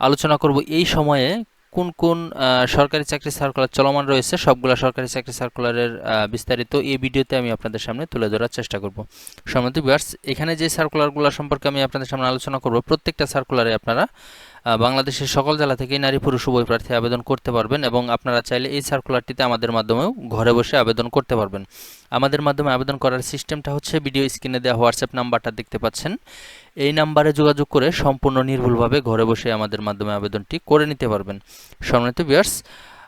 আলোচনা করব এই সময়ে কোন কোন সরকারি চাকরি সার্কুলার চলমান রয়েছে, সবগুলা সরকারি চাকরি সার্কুলারের বিস্তারিত এই ভিডিওতে আমি আপনাদের সামনে তুলে ধরার চেষ্টা করব। সম্মত এখানে যে সার্কুলারগুলো সম্পর্কে আমি আপনাদের সামনে আলোচনা করব, প্রত্যেকটা সার্কুলারে আপনারা বাংলাদেশের সকল জেলা থেকেই নারী পুরুষ উভয় প্রার্থী আবেদন করতে পারবেন এবং আপনারা চাইলে এই সার্কুলারটিতে আমাদের মাধ্যমেও ঘরে বসে আবেদন করতে পারবেন। আমাদের মাধ্যমে আবেদন করার সিস্টেমটা হচ্ছে ভিডিও স্ক্রিনে দেওয়া হোয়াটসঅ্যাপ নাম্বারটা দেখতে পাচ্ছেন। এই নাম্বারে যোগাযোগ করে সম্পূর্ণ নির্ভুলভাবে ঘরে বসে আমাদের মাধ্যমে আবেদনটি করে নিতে পারবেন। সম্মানিত বিয়ার্স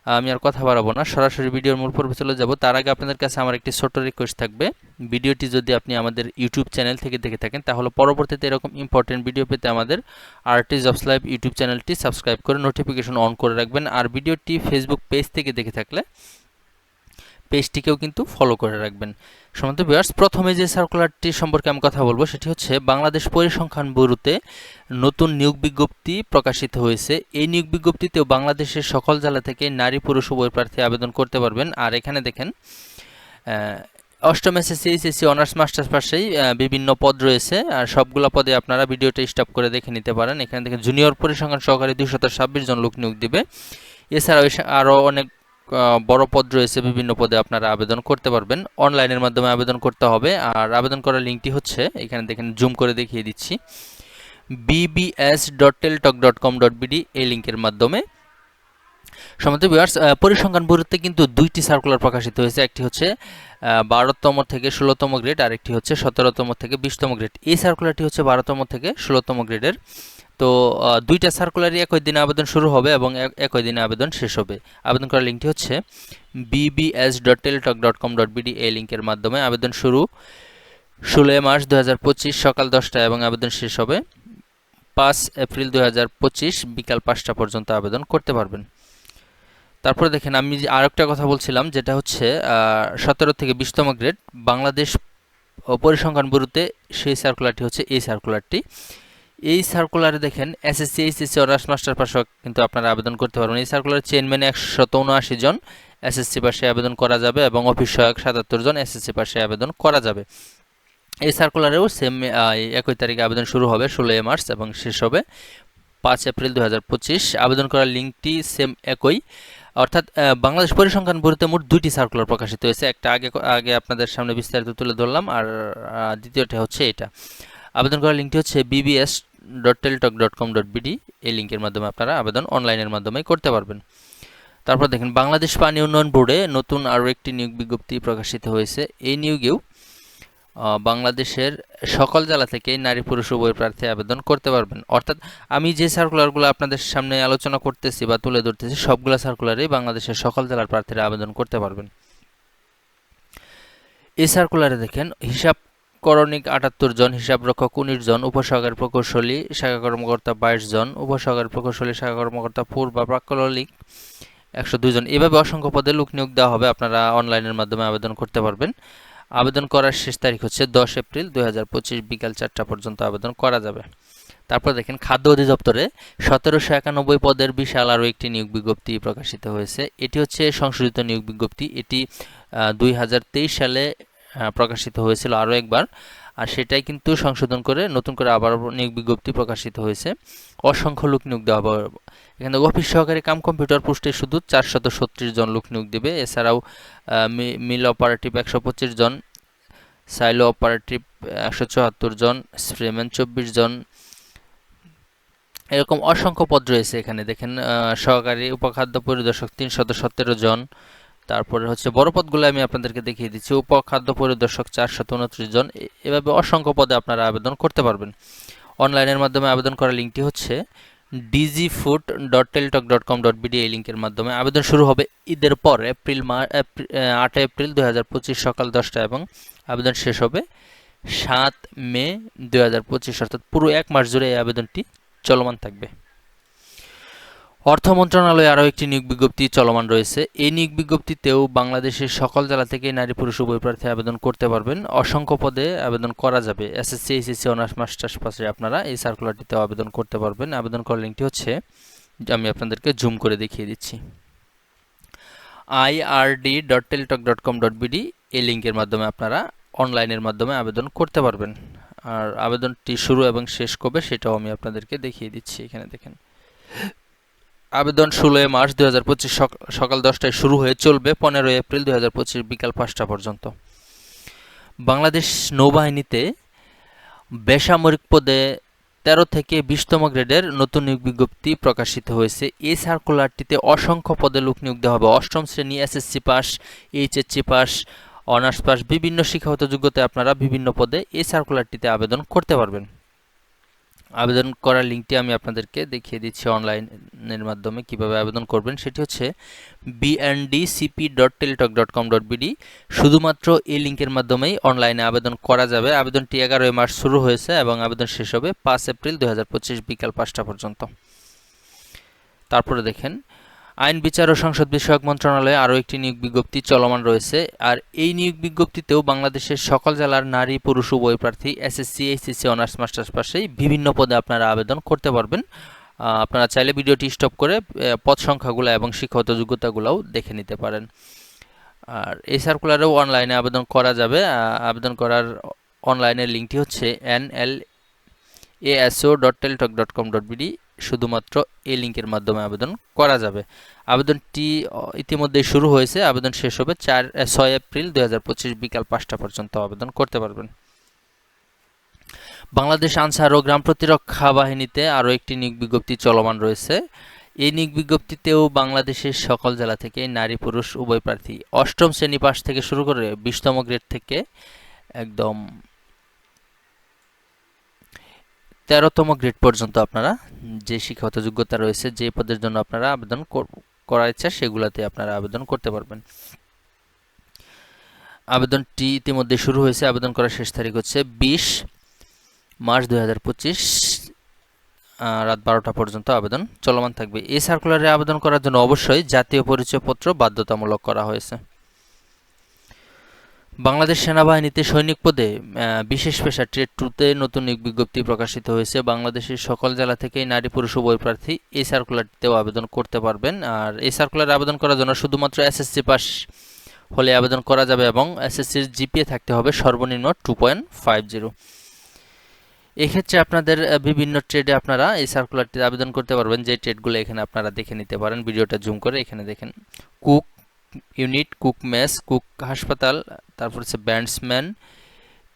আমি আর কথা বাড়াবো না। সরাসরি ভিডিওর মূল পর্বে চলে যাব। তার আগে আপনাদের কাছে আমার একটি ছোট রিকোয়েস্ট থাকবে। ভিডিওটি যদি আপনি আমাদের ইউটিউব চ্যানেল থেকে দেখে থাকেন, তাহলে পরবর্তীতে এরকম ইম্পর্টেন্ট ভিডিও পেতে আমাদের আরটি জবস লাইভ ইউটিউব চ্যানেলটি সাবস্ক্রাইব করে নোটিফিকেশন অন করে রাখবেন। আর ভিডিওটি ফেসবুক পেজ থেকে দেখে থাকলে পেজটিকেও কিন্তু ফলো করে রাখবেন। সমন্ত বিয়ার্স প্রথমে যে সার্কুলারটি সম্পর্কে আমি কথা বলব সেটি হচ্ছে বাংলাদেশ পরিসংখ্যান ব্যুরোতে নতুন নিয়োগ বিজ্ঞপ্তি প্রকাশিত হয়েছে। এই নিয়োগ বিজ্ঞপ্তিতেও বাংলাদেশের সকল জেলা থেকে নারী, পুরুষ, উভয় প্রার্থী আবেদন করতে পারবেন। আর এখানে দেখেন অষ্টম এসএসসি, এইচএসসি, অনার্স, মাস্টার্স পাশেই বিভিন্ন পদ রয়েছে। আর সবগুলো পদে আপনারা ভিডিওটা স্টপ করে দেখে নিতে পারেন। এখানে দেখেন জুনিয়র পরিসংখ্যান সহকারী ছাব্বিশ জন লোক নিয়োগ দিবে। এছাড়াও আরও অনেক বড় পদ রয়েছে, বিভিন্ন পদে আপনারা আবেদন করতে পারবেন। অনলাইনের মাধ্যমে আবেদন করতে হবে। আর আবেদন করার লিঙ্কটি হচ্ছে, এখানে দেখেন, জুম করে দেখিয়ে দিচ্ছি। BBS dot Teletalk dot com dot BD এই লিঙ্কের মাধ্যমে। সমাজ বিভার্স পরিসংখ্যান ব্যুরোতে কিন্তু দুইটি সার্কুলার প্রকাশিত হয়েছে। একটি হচ্ছে বারোতম থেকে ষোলোতম গ্রেড আরেকটি হচ্ছে সতেরোতম থেকে বিশতম গ্রেড এই সার্কুলারটি হচ্ছে বারোতম থেকে ষোলোতম গ্রেডের তো দুইটা সার্কুলারই একই দিনে আবেদন শুরু হবে এবং এক- একই দিনে আবেদন শেষ হবে। আবেদন করার লিঙ্কটি হচ্ছে BBS dot Teletalk dot com dot BD এই লিঙ্কের মাধ্যমে আবেদন শুরু ষোলোই মার্চ দু হাজার পঁচিশ সকাল দশটায় এবং আবেদন শেষ হবে পাঁচ এপ্রিল দু হাজার পঁচিশ বিকাল পাঁচটা পর্যন্ত আবেদন করতে পারবেন। তারপরে দেখেন আমি যে আরেকটা কথা বলছিলাম, যেটা হচ্ছে সতেরো থেকে বিশতম গ্রেড, বাংলাদেশ পরিসংখ্যান ব্যুরোতে সেই সার্কুলারটি হচ্ছে এই সার্কুলারটি এই সার্কুলারে দেখেন এসএসসি এইচএসসি অনার্স মাস্টার পাশে কিন্তু আপনারা আবেদন করতে পারবেন। এই সার্কুলার চেয়ারম্যানে একশত উনআশি জন এসএসসি পাশে আবেদন করা যাবে এবং অফিস সহায়ক সাতাত্তর জন এসএসসি পাশে আবেদন করা যাবে। এই সার্কুলারেও সেম একই তারিখে আবেদন শুরু হবে, ষোলোই মার্চ এবং শেষ হবে পাঁচ এপ্রিল দুই হাজার পঁচিশ। আবেদন করার লিঙ্কটি সেম একই। অর্থাৎ বাংলাদেশ পরিসংখ্যান ব্যুরোতে মোট দুইটি সার্কুলার প্রকাশিত হয়েছে। একটা আগে আগে আপনাদের সামনে বিস্তারিত তুলে ধরলাম, আর দ্বিতীয়টা হচ্ছে এটা। আবেদন করার লিঙ্কটি হচ্ছে BBS dot Teletalk dot com dot BD এই লিঙ্কের মাধ্যমে আপনারা আবেদন অনলাইনের মাধ্যমে করতে পারবেন। তারপর দেখেন, বাংলাদেশ পানি উন্নয়ন বোর্ডে নতুন আরও একটি নিয়োগ বিজ্ঞপ্তি প্রকাশিত হয়েছে। এই নিয়োগেও বাংলাদেশের সকল জেলা থেকে নারী পুরুষ উভয় প্রার্থী আবেদন করতে পারবেন। অর্থাৎ আমি যে সার্কুলারগুলো আপনাদের সামনে আলোচনা করতেছি বা তুলে ধরতেছি, সবগুলো সার্কুলারেই বাংলাদেশের সকল জেলার প্রার্থীরা আবেদন করতে পারবেন। এই সার্কুলারে দেখেন, হিসাব করণিক আটাত্তর জন হিসাবরক্ষক উনিশ জন উপসহকারী প্রকৌশলী, শাখা কর্মকর্তা বাইশ জন উপসহকারী প্রকৌশলী, শাখা কর্মকর্তা পূর্ব বা প্রাক্কলিক একশো দুই জন। এভাবে অসংখ্য পদে লোক নিয়োগ দেওয়া হবে, আপনারা অনলাইনের মাধ্যমে আবেদন করতে পারবেন। আবেদন করার শেষ তারিখ হচ্ছে দশ এপ্রিল দুই বিকাল চারটা পর্যন্ত আবেদন করা যাবে। তারপর দেখেন খাদ্য অধিদপ্তরে সতেরোশো একানব্বই পদের বিশাল আরও একটি নিয়োগ বিজ্ঞপ্তি প্রকাশিত হয়েছে। এটি হচ্ছে সংশোধিত নিয়োগ বিজ্ঞপ্তি। এটি দুই হাজার তেইশ সালে প্রকাশিত হয়েছিল আরও একবার। আর সেটাই কিন্তু সংশোধন করে নতুন করে আবার নিয়োগ বিজ্ঞপ্তি প্রকাশিত হয়েছে। অসংখ্য লোক নিয়োগ দেওয়া এখানে অফিস সহকারী কাম কম্পিউটার পোস্টে শুধু চারশত ছত্রিশ জন লোক নিয়োগ দেবে। এছাড়াও মিল অপারেটিভ একশো পঁচিশ জন, সাইলো অপারেটিভ একশো চুয়াত্তর জন, স্প্রেম্যান চব্বিশ জন। এরকম অসংখ্য পদ রয়েছে এখানে, দেখেন সহকারী উপখাদ্য পরিদর্শক তিনশত সতেরো জন। তারপরে হচ্ছে বড় পদগুলো আমি আপনাদেরকে দেখিয়ে দিচ্ছি। উপখাদ্য পরিদর্শক চারশত উনত্রিশ জন। এভাবে অসংখ্য পদে আপনারা আবেদন করতে পারবেন। অনলাইনের মাধ্যমে আবেদন করার লিঙ্কটি হচ্ছে DG food dot Teletalk dot com dot BD এই লিঙ্কের মাধ্যমে আবেদন শুরু হবে ঈদের পর এপ্রিল মা আট এপ্রিল দু হাজার পঁচিশ সকাল দশটা এবং আবেদন শেষ হবে সাত মে দু হাজার পঁচিশ, অর্থাৎ পুরো এক মাস জুড়ে এই আবেদনটি চলমান থাকবে। অর্থ মন্ত্রণালয়ে আরও একটি নিয়োগ বিজ্ঞপ্তি চলমান রয়েছে। এই নিয়োগ বিজ্ঞপ্তিতেও বাংলাদেশের সকল জেলা থেকে নারী, পুরুষ উভয় প্রার্থী আবেদন করতে পারবেন। অসংখ্য পদে আবেদন করা যাবে। এসএসসি এইচএসসি অনার্স মাস্টার্স পাশে আপনারা এই সার্কুলারটিতেও আবেদন করতে পারবেন। আবেদন করার লিঙ্কটি হচ্ছে, আমি আপনাদেরকে জুম করে দেখিয়ে দিচ্ছি। IRD dot Teletalk dot com dot BD এই লিঙ্কের মাধ্যমে আপনারা অনলাইনের মাধ্যমে আবেদন করতে পারবেন। আর আবেদনটি শুরু এবং শেষ কবে সেটাও আমি আপনাদেরকে দেখিয়ে দিচ্ছি। এখানে দেখেন। আবেদন ষোলোই মার্চ দু হাজার পঁচিশ সকাল দশটায় শুরু হয়ে চলবে পনেরোই এপ্রিল দু হাজার পঁচিশ বিকাল পাঁচটা পর্যন্ত। বাংলাদেশ নৌবাহিনীতে বেসামরিক পদে তেরো থেকে বিশতম গ্রেডের নতুন নিয়োগ বিজ্ঞপ্তি প্রকাশিত হয়েছে। এই সার্কুলারটিতে অসংখ্য পদে লোক নিয়োগ দেওয়া হবে। অষ্টম শ্রেণি, SSC pass, HSC pass, honours pass, বিভিন্ন শিক্ষাগত যোগ্যতায় আপনারা বিভিন্ন পদে এই সার্কুলারটিতে আবেদন করতে পারবেন। আবেদন করার লিঙ্কটি আমি আপনাদেরকে দেখিয়ে দিচ্ছি অনলাইনের মাধ্যমে কীভাবে আবেদন করবেন। সেটি হচ্ছে BNDCP dot Teletalk dot com dot BD শুধুমাত্র এই লিঙ্কের মাধ্যমেই অনলাইনে আবেদন করা যাবে। আবেদনটি এগারোই মার্চ শুরু হয়েছে এবং আবেদন শেষ হবে পাঁচ এপ্রিল দুই হাজার পঁচিশ বিকাল পাঁচটা পর্যন্ত। তারপরে দেখেন আইন, বিচার ও সংসদ বিষয়ক মন্ত্রণালয়ে আরও একটি নিয়োগ বিজ্ঞপ্তি চলমান রয়েছে। আর এই নিয়োগ বিজ্ঞপ্তিতেও বাংলাদেশের সকল জেলার নারী, পুরুষ, উভয় প্রার্থী, এসএসসি, এইচএসসি অনার্স মাস্টার্স পাশেই বিভিন্ন পদে আপনারা আবেদন করতে পারবেন। আপনারা চাইলে ভিডিওটি স্টপ করে পদ সংখ্যাগুলো এবং শিক্ষাগত যোগ্যতাগুলোও দেখে নিতে পারেন। আর এই সার্কুলারেও অনলাইনে আবেদন করা যাবে। আবেদন করার অনলাইনের লিঙ্কটি হচ্ছে N L ASO dot Teletalk dot com dot BD শুধুমাত্র এই লিঙ্কের মাধ্যমে আবেদন করা যাবে। আবেদনটি ইতিমধ্যে শুরু হয়েছে। আবেদন শেষ হবে চার ছয় এপ্রিল দুই হাজার পঁচিশ বিকাল পাঁচটা পর্যন্ত আবেদন করতে পারবেন। বাংলাদেশ আনসার ও গ্রাম প্রতিরক্ষা বাহিনীতে আরও একটি নিয়োগ বিজ্ঞপ্তি চলমান রয়েছে। এই নিয়োগ বিজ্ঞপ্তিতেও বাংলাদেশের সকল জেলা থেকে নারী, পুরুষ, উভয় প্রার্থী অষ্টম শ্রেণি পাশ থেকে শুরু করে বিশতম গ্রেড থেকে একদম তেরোতম গ্রেড পর্যন্ত আপনারা যে শিক্ষাগত যোগ্যতা রয়েছে, যে পদের জন্য আপনারা আবেদন করার ইচ্ছা, সেগুলোতে আপনারা আবেদন করতে পারবেন। আবেদনটি ইতিমধ্যে শুরু হয়েছে, আবেদন করার শেষ তারিখ হচ্ছে বিশ মার্চ দুই হাজার পঁচিশ রাত বারোটা পর্যন্ত আবেদন চলমান থাকবে। এই সার্কুলারে আবেদন করার জন্য অবশ্যই জাতীয় পরিচয়পত্র বাধ্যতামূলক করা হয়েছে। বাংলাদেশ সেনাবাহিনীতে সৈনিক পদে বিশেষ পেশা ট্রেড টুতে নতুন এক বিজ্ঞপ্তি প্রকাশিত হয়েছে। বাংলাদেশের সকল জেলা থেকেই নারী, পুরুষ, উভয় প্রার্থী এই সার্কুলারটিতেও আবেদন করতে পারবেন। আর এই সার্কুলার আবেদন করার জন্য শুধুমাত্র এসএসসি পাস হলে আবেদন করা যাবে এবং এসএসসির জিপিএ থাকতে হবে সর্বনিম্ন টু পয়েন্ট ফাইভ জিরো এক্ষেত্রে আপনাদের বিভিন্ন ট্রেডে আপনারা এই সার্কুলারটিতে আবেদন করতে পারবেন। যে ট্রেডগুলো এখানে আপনারা দেখে নিতে পারেন। ভিডিওটা জুম করে এখানে দেখেন। Cook unit cook mess cook হাসপাতাল, তারপর হচ্ছে bandsman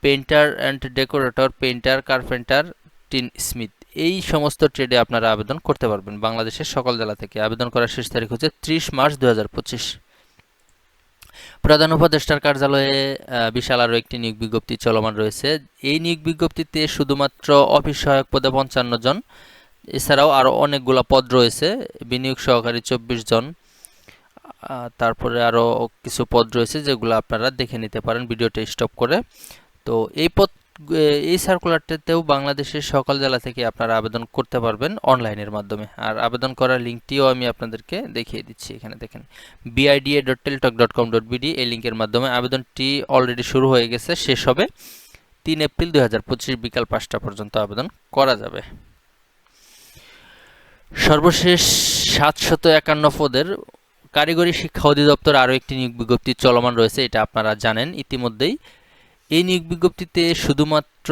painter and decorator painter carpenter tinsmith এই সমস্ত ট্রেডে আপনারা আবেদন করতে পারবেন বাংলাদেশের সকল জেলা থেকে। আবেদন করার শেষ তারিখ হচ্ছে ত্রিশ মার্চ দু প্রধান উপদেষ্টার কার্যালয়ে বিশাল আরও একটি নিয়োগ বিজ্ঞপ্তি চলমান রয়েছে। এই নিয়োগ বিজ্ঞপ্তিতে শুধুমাত্র অফিস সহায়ক পদে পঞ্চান্ন জন। এছাড়াও আরও অনেকগুলো পদ রয়েছে। বিনিয়োগ সহকারী চব্বিশ জন। তারপরে আরও কিছু পদ রয়েছে যেগুলো আপনারা দেখে নিতে পারেন, ভিডিওটা স্টপ করে। তো এই পদ এই সার্কুলারটাতেও বাংলাদেশের সকল জেলা থেকে আপনারা আবেদন করতে পারবেন অনলাইনের মাধ্যমে। আর আবেদন করার লিঙ্কটিও আমি আপনাদেরকে দেখিয়ে দিচ্ছি এখানে, দেখেন। BIDA dot Teletalk dot com dot BD এই লিঙ্কের মাধ্যমে আবেদনটি অলরেডি শুরু হয়ে গেছে, শেষ হবে তিন এপ্রিল দুই হাজার পঁচিশ বিকাল পাঁচটা পর্যন্ত আবেদন করা যাবে। সর্বশেষ সাতশত একান্ন পদের কারিগরি শিক্ষা অধিদপ্তর আরও একটি নিয়োগ বিজ্ঞপ্তি চলমান রয়েছে, এটা আপনারা জানেন ইতিমধ্যেই। এই নিয়োগ বিজ্ঞপ্তিতে শুধুমাত্র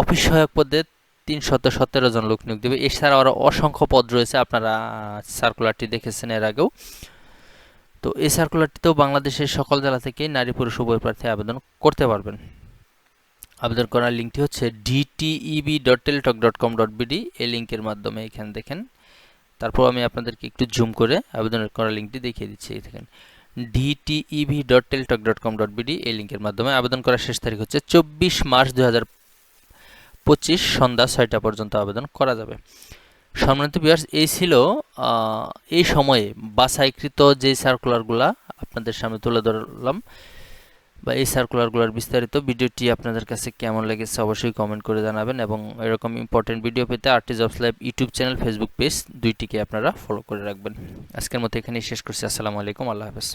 অফিস সহায়ক পদে তিনশত সতেরো জন লোক নিয়োগ দেবে। এছাড়াও আরও অসংখ্য পদ রয়েছে, আপনারা সার্কুলারটি দেখেছেন এর আগেও। তো এই সার্কুলারটিতেও বাংলাদেশের সকল জেলা থেকে নারী, পুরুষ, উভয় প্রার্থী আবেদন করতে পারবেন। আবেদন করার লিঙ্কটি হচ্ছে DTEB dot Teletalk dot com dot BD এই লিঙ্কের মাধ্যমে এখানে দেখেন। তারপর আমি আপনাদেরকে একটু জুম করে আবেদনের করা লিঙ্কটি দেখিয়ে দিচ্ছি দেখেন DTEB dot Teletalk dot com dot BD এই লিঙ্কের মাধ্যমে আবেদন করার শেষ তারিখ হচ্ছে চব্বিশ মার্চ দু হাজার পঁচিশ সন্ধ্যা ছয়টা পর্যন্ত আবেদন করা যাবে। সম্মানিত বিয়ার্স এই ছিল এই সময়ে বাছাইকৃত যে সার্কুলারগুলা আপনাদের সামনে তুলে ধরলাম বা এই সার্কুলারগুলোর বিস্তারিত ভিডিওটি আপনাদের কাছে কেমন লেগেছে অবশ্যই কমেন্ট করে জানাবেন এবং এরকম ইম্পর্টেন্ট ভিডিও পেতে RT jobs live YouTube channel Facebook page দুইটিকে আপনারা ফলো করে রাখবেন। আজকের মতো এখানেই শেষ করছি। আসসালামু আলাইকুম। আল্লাহ হাফেজ।